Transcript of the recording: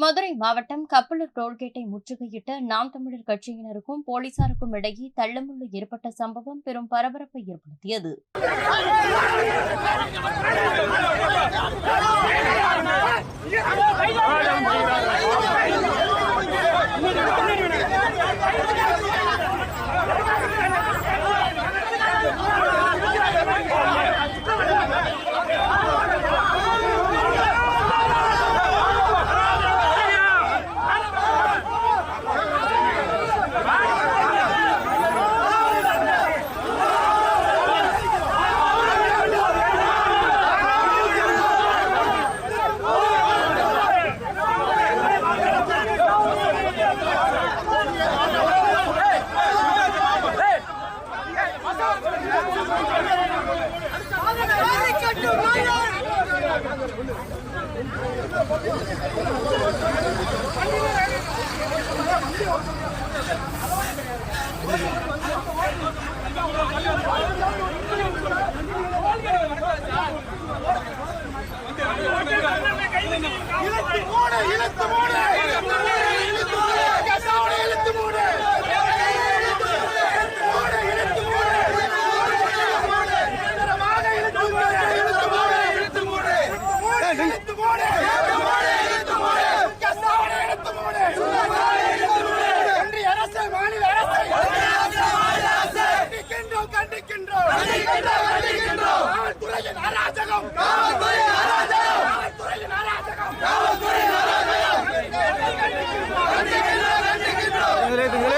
மதுரை மாவட்டம் கப்பலூர் டோல்கேட்டை முற்றுகையிட்ட நாம் தமிழர் கட்சியினருக்கும் போலீசாருக்கும் இடையே தள்ளுமுள்ளு ஏற்பட்ட சம்பவம் பெரும் பரபரப்பை ஏற்படுத்தியது. இழுத்து மூடு. கிடைத்தீர்களே